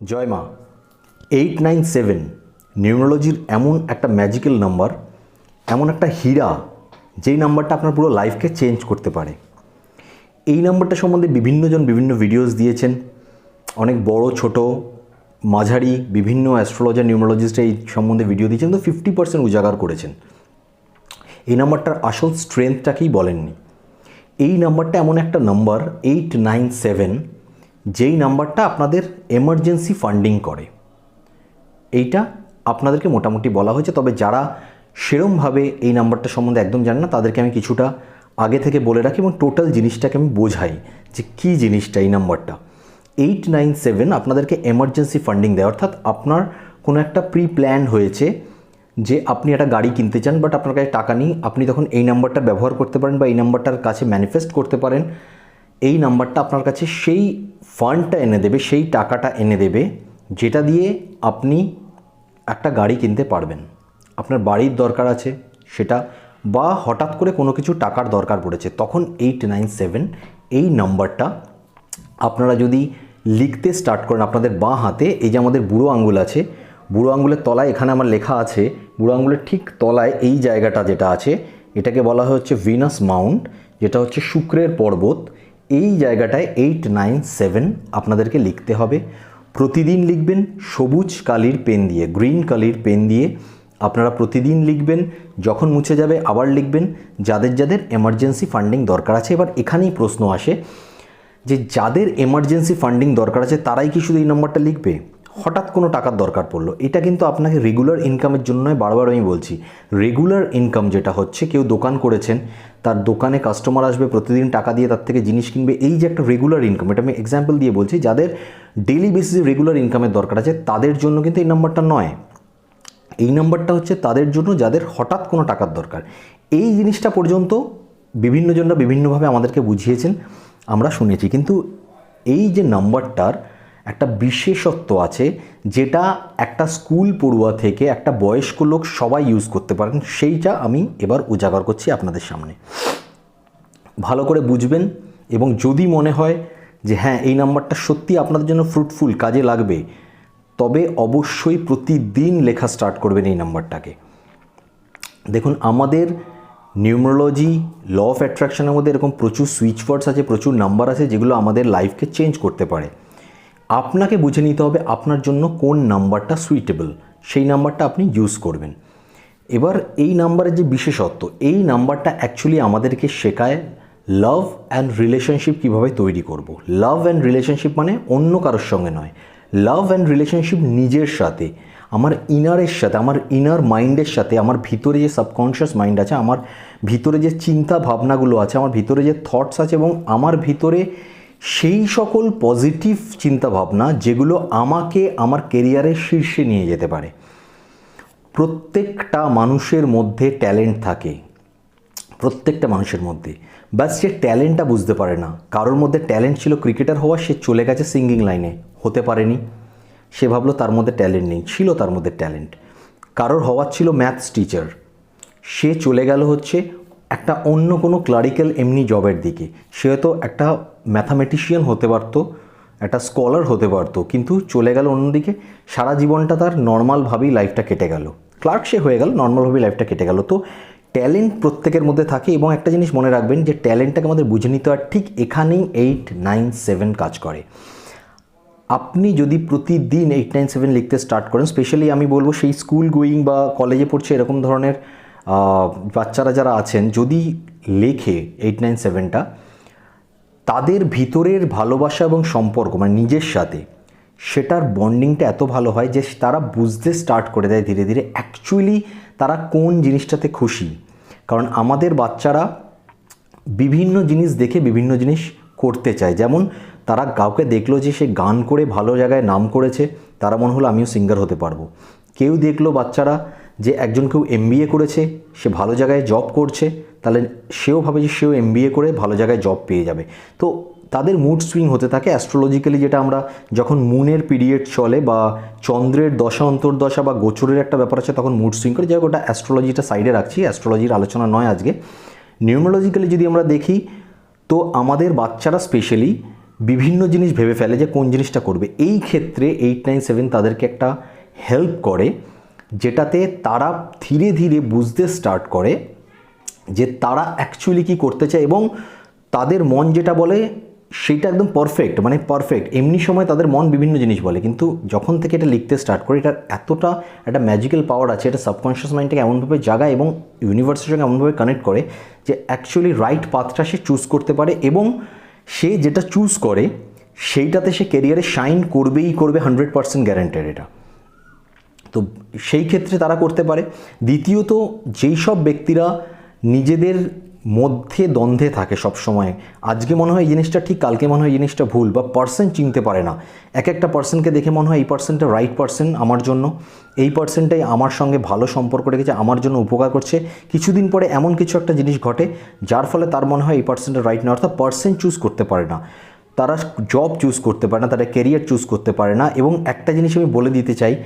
জয় মা। Eight nine seven নিউরোলজির এমন একটা ম্যাজিক্যাল নাম্বার এমন একটা হীরা, যেই নাম্বারটা আপনার পুরো লাইফকে চেঞ্জ করতে পারে। এই নাম্বারটা সম্বন্ধে বিভিন্নজন বিভিন্ন ভিডিওস দিয়েছেন। অনেক বড়, ছোট, মাঝারি, বিভিন্ন অ্যাস্ট্রোলজার নিউমোলজিস্ট এই সম্বন্ধে ভিডিও দিয়েছেন, তো ফিফটি পার্সেন্ট উজাগার করেছেন। এই নাম্বারটার আসল স্ট্রেংথটাকেই বলেননি। এই নাম্বারটা এমন একটা নাম্বার এইট নাইন সেভেন যেই নাম্বারটা আপনাদের এমার্জেন্সি ফান্ডিং করে। এইটা আপনাদেরকে মোটামুটি বলা হয়েছে, তবে যারা সেরমভাবে এই নাম্বারটা সম্বন্ধে একদম জানেন না, তাদেরকে আমি কিছুটা আগে থেকে বলে রাখি এবং টোটাল জিনিসটাকে আমি বোঝাই যে কী জিনিসটা এই নাম্বারটা। এইট নাইন সেভেন আপনাদেরকে এমার্জেন্সি ফান্ডিং দেয়, অর্থাৎ আপনার কোনো একটা প্রি প্ল্যান হয়েছে যে আপনি একটা গাড়ি কিনতে চান বাট আপনার কাছে টাকা নেই, আপনি তখন এই নাম্বারটা ব্যবহার করতে পারেন বা এই নাম্বারটার কাছে ম্যানিফেস্ট করতে পারেন। এই নাম্বারটা আপনার কাছে সেই ফান্ডটা এনে দেবে, সেই টাকাটা এনে দেবে, যেটা দিয়ে আপনি একটা গাড়ি কিনতে পারবেন। আপনার বাড়ির দরকার আছে সেটা, বা হঠাৎ করে কোনো কিছু টাকার দরকার পড়েছে, তখন এইট নাইন সেভেন এই নাম্বারটা আপনারা যদি লিখতে স্টার্ট করেন আপনাদের বাঁ হাতে, এই যে আমাদের বুড়ো আঙ্গুল আছে, বুড়ো আঙ্গুলের তলায় এখানে আমার লেখা আছে, বুড়ো আঙ্গুলের ঠিক তলায় এই জায়গাটা যেটা আছে, এটাকে বলা হচ্ছে ভিনাস মাউন্ট যেটা হচ্ছে শুক্রের পর্বত। এই জায়গাটায় এইট নাইন সেভেন আপনাদেরকে লিখতে হবে। প্রতিদিন লিখবেন সবুজ কালির পেন দিয়ে গ্রিন কালির পেন দিয়ে। আপনারা প্রতিদিন লিখবেন, যখন মুছে যাবে আবার লিখবেন। যাদের যাদের এমার্জেন্সি ফান্ডিং দরকার আছে, এবার এখানেই প্রশ্ন আসে যে, যাদের এমার্জেন্সি ফান্ডিং দরকার আছে, তারাই কি শুধু এই নম্বরটা লিখবে? হঠাৎ কোনো টাকার দরকার পড়ল। এটা কিন্তু আপনাকে রেগুলার ইনকামের জন্যই বারবার আমি বলছি। রেগুলার ইনকাম যেটা হচ্ছে, কেউ দোকান করেছেন, তার দোকানে কাস্টমার আসবে, প্রতিদিন টাকা দিয়ে তার থেকে জিনিস কিনবে, এই যে একটা রেগুলার ইনকাম এটা আমি এক্সাম্পল দিয়ে বলছি, যাদের ডেলি বেসিসে রেগুলার ইনকামের দরকার আছে, তাদের জন্য কিন্তু এই নাম্বারটা নয়। এই নাম্বারটা হচ্ছে তাদের জন্য যাদের হঠাৎ কোনো টাকার দরকার। এই জিনিসটা পর্যন্ত বিভিন্নজনরা বিভিন্নভাবে আমাদেরকে বুঝিয়েছেন, আমরা শুনেছি। কিন্তু এই যে নাম্বারটার একটা বিশেষত্ব আছে যেটা একটা স্কুল পড়ুয়া থেকে একটা বয়স্ক লোক সবাই ইউজ করতে পারেন, সেইটা আমি এবার উজাগর করছি আপনাদের সামনে। ভালো করে বুঝবেন এবং যদি মনে হয় যে হ্যাঁ এই নাম্বারটা সত্যি আপনাদের জন্য ফ্রুটফুল কাজে লাগবে, তবে অবশ্যই প্রতিদিন লেখা স্টার্ট করবেন এই নাম্বারটাকে। দেখুন, আমাদের নিউমোলজি ল অফ অ্যাট্রাকশনের মধ্যে এরকম প্রচুর সুইচ ওয়ার্ডস আছে, প্রচুর নাম্বার আছে, যেগুলো আমাদের লাইফকে চেঞ্জ করতে পারে। আপনাকে বুঝে নিতে হবে আপনার জন্য কোন নাম্বারটা সুইটেবল সেই নাম্বারটা আপনি ইউজ করবেন। এবার এই নাম্বারের যে বিশেষত্ব, এই নাম্বারটা অ্যাকচুয়ালি আমাদেরকে শেখায় লাভ অ্যান্ড রিলেশনশিপ কীভাবে তৈরি করব। লাভ অ্যান্ড রিলেশনশিপ মানে অন্য কারোর সঙ্গে নয়। লাভ অ্যান্ড রিলেশনশিপ নিজের সাথে, আমার ইনারের সাথে, আমার ইনার মাইন্ডের সাথে, আমার ভিতরে যে সাবকনশিয়াস মাইন্ড আছে, আমার ভিতরে যে চিন্তা ভাবনাগুলো আছে, আমার ভিতরে যে থটস আছে এবং আমার ভিতরে সেই সকল পজিটিভ চিন্তা ভাবনা যেগুলো আমাকে আমার কেরিয়ারের শীর্ষে নিয়ে যেতে পারে। প্রত্যেকটা মানুষের মধ্যে ট্যালেন্ট থাকে। প্রত্যেকটা মানুষের মধ্যে। ব্যাস, সে ট্যালেন্টটা বুঝতে পারে না। কারোর মধ্যে ট্যালেন্ট ছিল ক্রিকেটার হওয়া, সে চলে গেছে সিঙ্গিং লাইনে হতে পারেনি। সে ভাবলো তার মধ্যে ট্যালেন্ট নেই। ছিল তার মধ্যে ট্যালেন্ট কারোর হওয়ার ছিল ম্যাথস টিচার সে চলে গেল হচ্ছে একটা অন্য কোনো ক্লারিক্যাল এমনি জবের দিকে। সে হয়তো একটা ম্যাথামেটিশিয়ান হতে পারতো, একটা স্কলার হতে পারতো, কিন্তু চলে গেল অন্যদিকে, সারা জীবনটা তার নর্মালভাবেই লাইফটা কেটে গেল। ক্লার্ক সে হয়ে গেল নর্মালভাবেই লাইফটা কেটে গেল। তো ট্যালেন্ট প্রত্যেকের মধ্যে থাকে এবং একটা জিনিস মনে রাখবেন যে ট্যালেন্টটাকে আমাদের বুঝে নিতে হয়, ঠিক এখানেই এইট নাইন সেভেন কাজ করে। আপনি যদি প্রতিদিন এইট নাইন সেভেন লিখতে স্টার্ট করেন স্পেশালি আমি বলব সেই স্কুল গোয়িং বা কলেজে পড়ছে এরকম ধরনের বাচ্চারা যারা আছেন, যদি লেখে এইট নাইন সেভেনটা তাদের ভিতরের ভালোবাসা এবং সম্পর্ক মানে নিজের সাথে, সেটার বন্ডিংটা এত ভালো হয় যে তারা বুঝতে স্টার্ট করে দেয় ধীরে ধীরে অ্যাকচুয়ালি তারা কোন জিনিসটাতে খুশি। কারণ আমাদের বাচ্চারা বিভিন্ন জিনিস দেখে বিভিন্ন জিনিস করতে চায়। যেমন তারা কাউকে দেখল যে সে গান করে ভালো জায়গায় নাম করেছে, তারা মনে হলো আমিও সিঙ্গার হতে পারব। কেউ দেখল বাচ্চারা যে একজন কেউ এম করেছে, সে ভালো জায়গায় জব করছে তাহলে সেও ভাবে যে সেও এম করে ভালো জায়গায় জব পেয়ে যাবে। তো তাদের মুড সুইং হতে থাকে অ্যাস্ট্রোলজিক্যালি যেটা আমরা যখন মুনের পিরিয়ড চলে বা চন্দ্রের দশা, অন্তর্দশা বা গোচরের একটা ব্যাপার আছে তখন মুড সুইং করে। যাই ওটা অ্যাস্ট্রোলজিটা সাইডে রাখছি অ্যাস্ট্রোলজির আলোচনা নয় আজকে। নিউমোলজিক্যালি যদি আমরা দেখি, তো আমাদের বাচ্চারা স্পেশালি বিভিন্ন জিনিস ভেবে ফেলে যে কোন জিনিসটা করবে। এই ক্ষেত্রে এইট নাইন সেভেন তাদেরকে একটা হেল্প করে, যেটাতে তারা ধীরে ধীরে বুঝতে স্টার্ট করে যে তারা অ্যাকচুয়ালি কী করতে চায় এবং তাদের মন যেটা বলে সেটা একদম পারফেক্ট মানে পারফেক্ট এমনি সময় তাদের মন বিভিন্ন জিনিস বলে, কিন্তু যখন থেকে এটা লিখতে স্টার্ট করে, এটা এতটা একটা ম্যাজিক্যাল পাওয়ার আছে, এটা সাবকনশিয়াস মাইন্ডটাকে এমনভাবে জাগায় এবং ইউনিভার্সের সঙ্গে এমনভাবে কানেক্ট করে যে অ্যাকচুয়ালি রাইট পাথটা সে চুজ করতে পারে এবং সে যেটা চুজ করে, সেইটাতে সে কেরিয়ারে শাইন করবেই করবে হান্ড্রেড পার্সেন্ট গ্যারেন্টেড এটা। তো সেই ক্ষেত্রে তারা করতে পারে। দ্বিতীয়ত, যেই সব ব্যক্তিরা নিজেদের মধ্যে দ্বন্দ্বে থাকে সব সময় আজকে মনে হয় এই জিনিসটা ঠিক, কালকে মনে হয় এই জিনিসটা ভুল বা পার্সন চিনতে পারে না। এক একটা পার্সনকে দেখে মনে হয় এই পার্সনটা রাইট পার্সন আমার জন্য। এই পার্সনটাই আমার সঙ্গে ভালো সম্পর্ক রেখেছে, আমার জন্য উপকার করছে। কিছুদিন পরে এমন কিছু একটা জিনিস ঘটে, যার ফলে তার মনে হয় এই পার্সনটা রাইট না, অর্থাৎ পার্সন চুজ করতে পারে না। তারা জব চুজ করতে পারে না তারা ক্যারিয়ার চুজ করতে পারে না। এবং একটা জিনিস আমি বলে দিতে চাই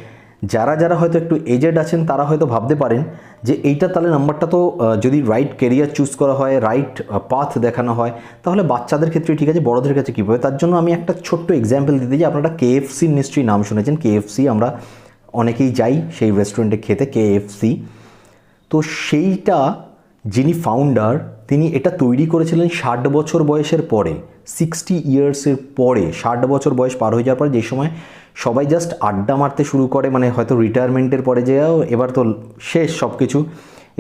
যারা যারা হয়তো একটু এজেড আছেন, তারা হয়তো ভাবতে পারেন যে এইটা তাহলে নাম্বারটা তো যদি রাইট কেরিয়ার চুজ করা হয় রাইট পাথ দেখানো হয়, তাহলে বাচ্চাদের ক্ষেত্রে ঠিক আছে, বড়দের কাছে কীভাবে তার জন্য আমি একটা ছোট্ট এক্সাম্পল দিতে যে আপনারা কেএফসির নিশ্চয়ই নাম শুনেছেন। কেএফসি আমরা অনেকেই যাই সেই রেস্টুরেন্টে খেতে কেএফসি তো সেইটা যিনি ফাউন্ডার তিনি এটা তৈরি করেছিলেন ষাট বছর বয়সের পরে। সিক্সটি ইয়ার্সের পরে, ষাট বছর বয়স পার হয়ে যাওয়ার পরে যে সময় সবাই জাস্ট আড্ডা মারতে শুরু করে মানে হয়তো রিটায়ারমেন্টের পরে যে এবার তো শেষ সব কিছু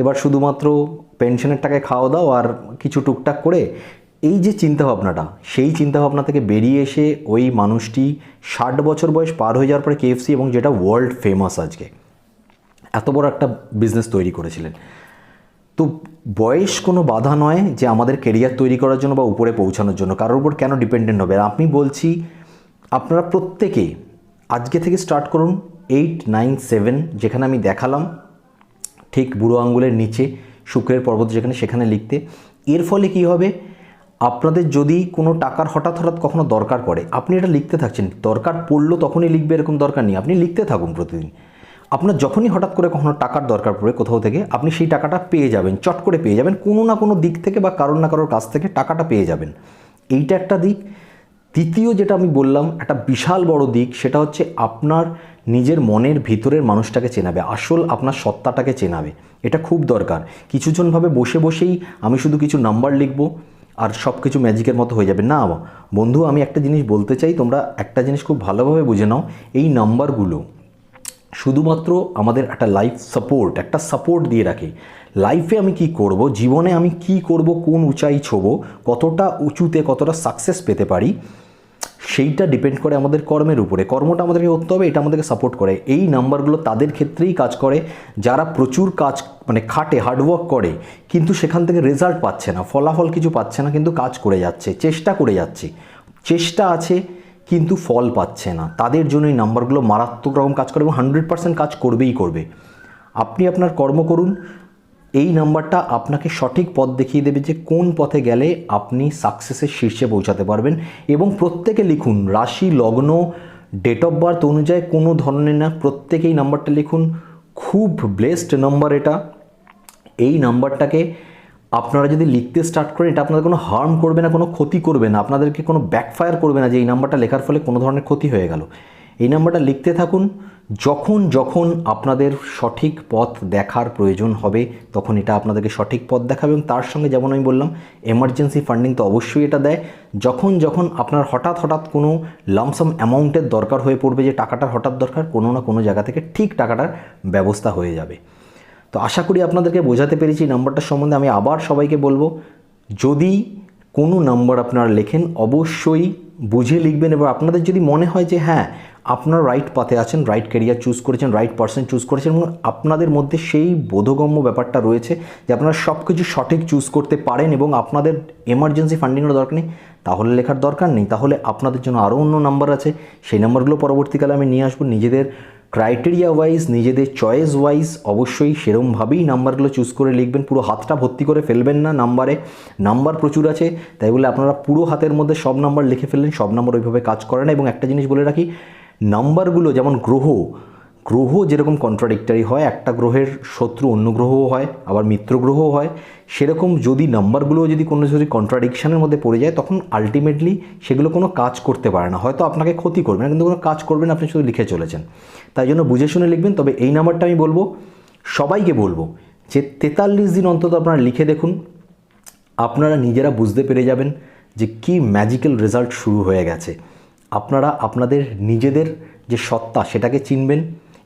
এবার শুধুমাত্র পেনশনের টাকায় খাওয়া দাও আর কিছু টুকটাক করে। এই যে চিন্তাভাবনাটা, সেই চিন্তাভাবনা থেকে বেরিয়ে এসে ওই মানুষটি ষাট বছর বয়স পার হয়ে যাওয়ার পরে কেএফসি এবং যেটা ওয়ার্ল্ড ফেমাস আজকে, এত বড় একটা বিজনেস তৈরি করেছিলেন। তো বয়স কোনো বাধা নয় যে আমাদের কেরিয়ার তৈরি করার জন্য বা উপরে পৌঁছানোর জন্য। কারোর উপর কেন ডিপেন্ডেন্ট হবে? আমি বলছি, আপনারা প্রত্যেকে আজকে থেকে স্টার্ট করুন এইট নাইন সেভেন যেখানে আমি দেখালাম, ঠিক বুড়ো আঙ্গুলের নিচে, শুক্রের পর্বত যেখানে সেখানে লিখতে। এর ফলে কি হবে? আপনাদের যদি কোনো টাকার হঠাৎ হঠাৎ কখনো দরকার পড়ে, আপনি এটা লিখতে থাকছেন, দরকার পড়ল তখনই লিখবে এরকম দরকার নেই, আপনি লিখতে থাকুন প্রতিদিন। আপনার যখনই হঠাৎ করে কখনো টাকার দরকার পড়ে কোথাও থেকে, আপনি সেই টাকাটা পেয়ে যাবেন, চট করে পেয়ে যাবেন, কোনো না কোনো দিক থেকে বা কারোর না কারোর কাছ থেকে টাকাটা পেয়ে যাবেন। এইটা একটা দিক। দ্বিতীয় যেটা আমি বললাম, একটা বিশাল বড় দিক, সেটা হচ্ছে আপনার নিজের মনের ভিতরের মানুষটাকে চেনাবে, আসল আপনার সত্তাটাকে চেনাবে। এটা খুব দরকার। কিছুজন ভাবে বসে বসেই আমি শুধু কিছু নাম্বার লিখব আর সব কিছু ম্যাজিকের মতো হয়ে যাবে। না, বন্ধু, আমি একটা জিনিস বলতে চাই, তোমরা একটা জিনিস খুব ভালোভাবে বুঝে নাও, এই নাম্বারগুলো শুধুমাত্র আমাদের একটা লাইফ সাপোর্ট একটা সাপোর্ট দিয়ে রাখে। লাইফে আমি কি করব? জীবনে আমি কি করব? কোন উঁচাই ছোবো? কতটা উঁচুতে কতটা সাকসেস পেতে পারি? সেইটা ডিপেন্ড করে আমাদের কর্মের উপরে। কর্মটা আমাদেরকে করতে হবে, এটা আমাদেরকে সাপোর্ট করে। এই নাম্বারগুলো তাদের ক্ষেত্রেই কাজ করে। যারা প্রচুর কাজ মানে খাটে হার্ডওয়ার্ক করে, কিন্তু সেখান থেকে রেজাল্ট পাচ্ছে না। ফলাফল কিছু পাচ্ছে না, কিন্তু কাজ করে যাচ্ছে, চেষ্টা করে যাচ্ছে। চেষ্টা আছে কিন্তু ফল পাচ্ছে না। তাদের জন্য এই নাম্বারগুলো মারাত্মক রকম কাজ করে এবং হান্ড্রেড পার্সেন্ট কাজ করবেই করবে। আপনি আপনার কর্ম করুন। এই নাম্বারটা আপনাকে সঠিক পথ দেখিয়ে দেবে যে কোন পথে গেলে আপনি সাকসেসের শীর্ষে পৌঁছাতে পারবেন এবং প্রত্যেকে লিখুন, রাশি, লগ্ন ডেট অফ বার্থ অনুযায়ী কোনো ধরনের না, প্রত্যেকেই নাম্বারটা লিখুন। খুব ব্লেসড নাম্বার এটা। এই নাম্বারটাকে আপনারা যদি লিখতে স্টার্ট করেন, এটা আপনাদের কোনো হার্ম করবে না, কোনো ক্ষতি করবে না। আপনাদেরকে কোনো ব্যাকফায়ার করবে না যে এই নাম্বারটা লেখার ফলে কোনো ধরনের ক্ষতি হয়ে গেল। এই নাম্বারটা লিখতে থাকুন, যখন যখন আপনাদের সঠিক পথ দেখার প্রয়োজন হবে, তখন এটা আপনাদেরকে সঠিক পথ দেখাবে এবং তার সঙ্গে যেমন আমি বললাম এমার্জেন্সি ফান্ডিং তো অবশ্যই এটা দেয়। যখন যখন আপনার হঠাৎ হঠাৎ কোনো লামসাম অ্যামাউন্টের দরকার হয়ে পড়বে, যে টাকাটার হঠাৎ দরকার, কোনো না কোনো জায়গা থেকে ঠিক টাকাটার ব্যবস্থা হয়ে যাবে। তো আশা করি আপনাদেরকে বোঝাতে পেরেছি এই নাম্বারটার সম্বন্ধে। আমি আবার সবাইকে বলব, যদি কোনো নাম্বার আপনারা লেখেন, অবশ্যই বুঝে লিখবেন এবং আপনাদের যদি মনে হয় যে হ্যাঁ আপনার রাইট পাথে আছেন রাইট ক্যারিয়ার চুজ করেছেন রাইট পার্সন চুজ করেছেন এবং আপনাদের মধ্যে সেই বোধগম্য ব্যাপারটা রয়েছে যে, আপনারা সব কিছু সঠিক চুজ করতে পারেন এবং আপনাদের এমার্জেন্সি ফান্ডিংয়ের দরকার নেই, তাহলে লেখার দরকার নেই। তাহলে আপনাদের জন্য আরও অন্য নাম্বার আছে, সেই নাম্বারগুলো পরবর্তীকালে আমি নিয়ে আসব। নিজেদের ক্রাইটেরিয়া ওয়াইজ নিজেদের চয়েস ওয়াইজ অবশ্যই সেরমভাবেই নাম্বারগুলো চুজ করে লিখবেন। পুরো হাতটা ভর্তি করে ফেলবেন না নাম্বারে। নাম্বার প্রচুর আছে, তাই বলে আপনারা পুরো হাতের মধ্যে সব নাম্বার লিখে ফেললেন, সব নাম্বার ওইভাবে কাজ করে না। এবং একটা জিনিস বলে রাখি, নাম্বারগুলো যেমন গ্রহ গ্রহ যেরকম কন্ট্রাডিক্টারি হয়, একটা গ্রহের শত্রু অন্য গ্রহও হয়, আবার মিত্র গ্রহও হয়, সেরকম যদি নাম্বারগুলো যদি কোনো যদি কন্ট্রাডিকশানের মধ্যে পড়ে যায়, তখন আলটিমেটলি সেগুলো কোনো কাজ করতে পারে না। হয়তো আপনাকে ক্ষতি করবে না, কিন্তু কোনো কাজ করবেন আপনি শুধু লিখে চলেছেন। তাই জন্য বুঝে শুনে লিখবেন, তবে এই নাম্বারটা আমি বলব, সবাইকে বলব যে তেতাল্লিশ দিন অন্তত আপনারা লিখে দেখুন, আপনারা নিজেরা বুঝতে পেরে যাবেন যে কি ম্যাজিক্যাল রেজাল্ট শুরু হয়ে গেছে। আপনারা, আপনাদের নিজেদের যে সত্তা, সেটাকে চিনবেন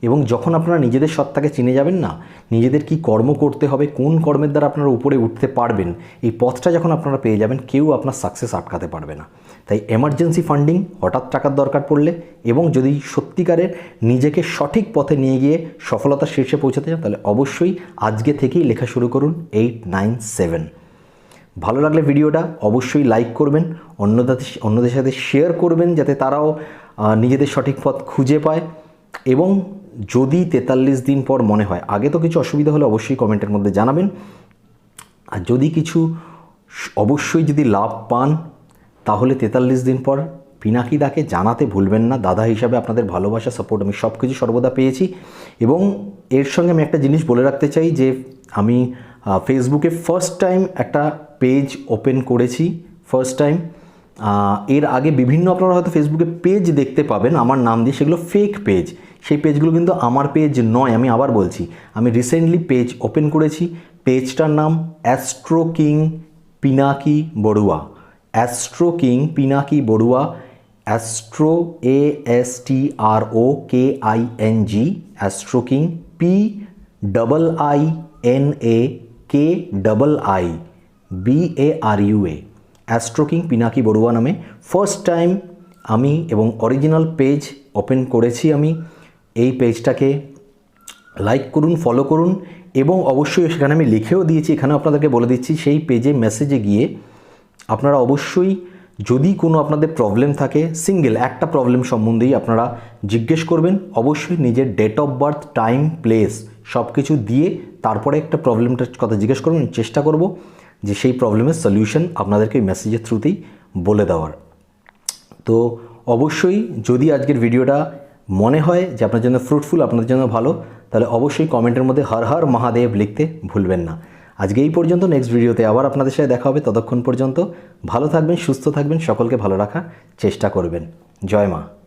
এবং যখন আপনারা নিজেদের সত্তাকে চিনে যাবেন না, নিজেদের কি কর্ম করতে হবে, কোন কর্মের দ্বারা আপনারা উপরে উঠতে পারবেন, এই পথটা যখন আপনারা পেয়ে যাবেন, কেউ আপনার সাকসেস আটকাতে পারবে না। তাই এমার্জেন্সি ফান্ডিং হঠাৎ টাকার দরকার পড়লে এবং যদি সত্যিকারের নিজেকে সঠিক পথে নিয়ে গিয়ে সফলতার শীর্ষে পৌঁছাতে চান, তাহলে অবশ্যই আজকে থেকেই লেখা শুরু করুন এইট নাইন সেভেন ভালো লাগলে ভিডিওটা অবশ্যই লাইক করবেন, অন্যদের অন্যদের সাথে শেয়ার করবেন, যাতে তারাও নিজেদের সঠিক পথ খুঁজে পায়। এবং যদি তেতাল্লিশ দিন পর মনে হয়, আগে তো কিছু অসুবিধা হলে অবশ্যই কমেন্টের মধ্যে জানাবেন। আর যদি কিছু অবশ্যই যদি লাভ পান, তাহলে তেতাল্লিশ দিন পর পিনাকিদাকে জানাতে ভুলবেন না। দাদা হিসাবে আপনাদের ভালোবাসা, সাপোর্ট আমি সব কিছু সর্বদা পেয়েছি। এবং এর সঙ্গে আমি একটা জিনিস বলে রাখতে চাই যে, আমি ফেসবুকে ফার্স্ট টাইম একটা পেজ ওপেন করেছি ফার্স্ট টাইম এর আগে বিভিন্ন আপনারা হয়তো ফেসবুকে পেজ দেখতে পাবেন, আমার নাম দিয়ে সেগুলো ফেক পেজ সেই পেজগুলো কিন্তু আমার পেজ নয়, আমি আবার বলছি। আমি রিসেন্টলি পেজ ওপেন করেছি পেজটার নাম astro king Pinaki Barua astro king Pinaki Barua astro A S T R O K I N G astro king P double I N A K double I B A R U A astro king Pinaki Barua নামে। First time আমি এবং original page open করেছি আমি। এই পেজটাকে like করুন follow করুন এবং অবশ্যই সেখানে আমি লিখেও দিয়েছি এখানে আপনাদেরকে বলে দিচ্ছি, সেই পেজে মেসেজে গিয়ে আপনারা অবশ্যই যদি কোনো আপনাদের প্রবলেম থাকে সিঙ্গেল একটা প্রবলেম সম্বন্ধেই আপনারা জিজ্ঞেস করবেন। অবশ্যই নিজের date of birth time place সব কিছু দিয়ে তারপরে একটা প্রবলেমটার কথা জিজ্ঞেস করবেন, চেষ্টা করব। যে সেই প্রবলেমের সলিউশন আপনাদেরকে ওই মেসেজের থ্রুতেই বলে দেওয়ার। তো অবশ্যই যদি আজকের ভিডিওটা মনে হয় যে আপনার জন্য ফ্রুটফুল আপনাদের জন্য ভালো, তাহলে অবশ্যই কমেন্টের মধ্যে হর হর মহাদেব লিখতে ভুলবেন না। আজকে এই পর্যন্ত নেক্সট ভিডিওতে আবার আপনাদের সাথে দেখা হবে ততক্ষণ পর্যন্ত। ভালো থাকবেন, সুস্থ থাকবেন, সকলকে ভালো রাখার চেষ্টা করবেন। জয় মা।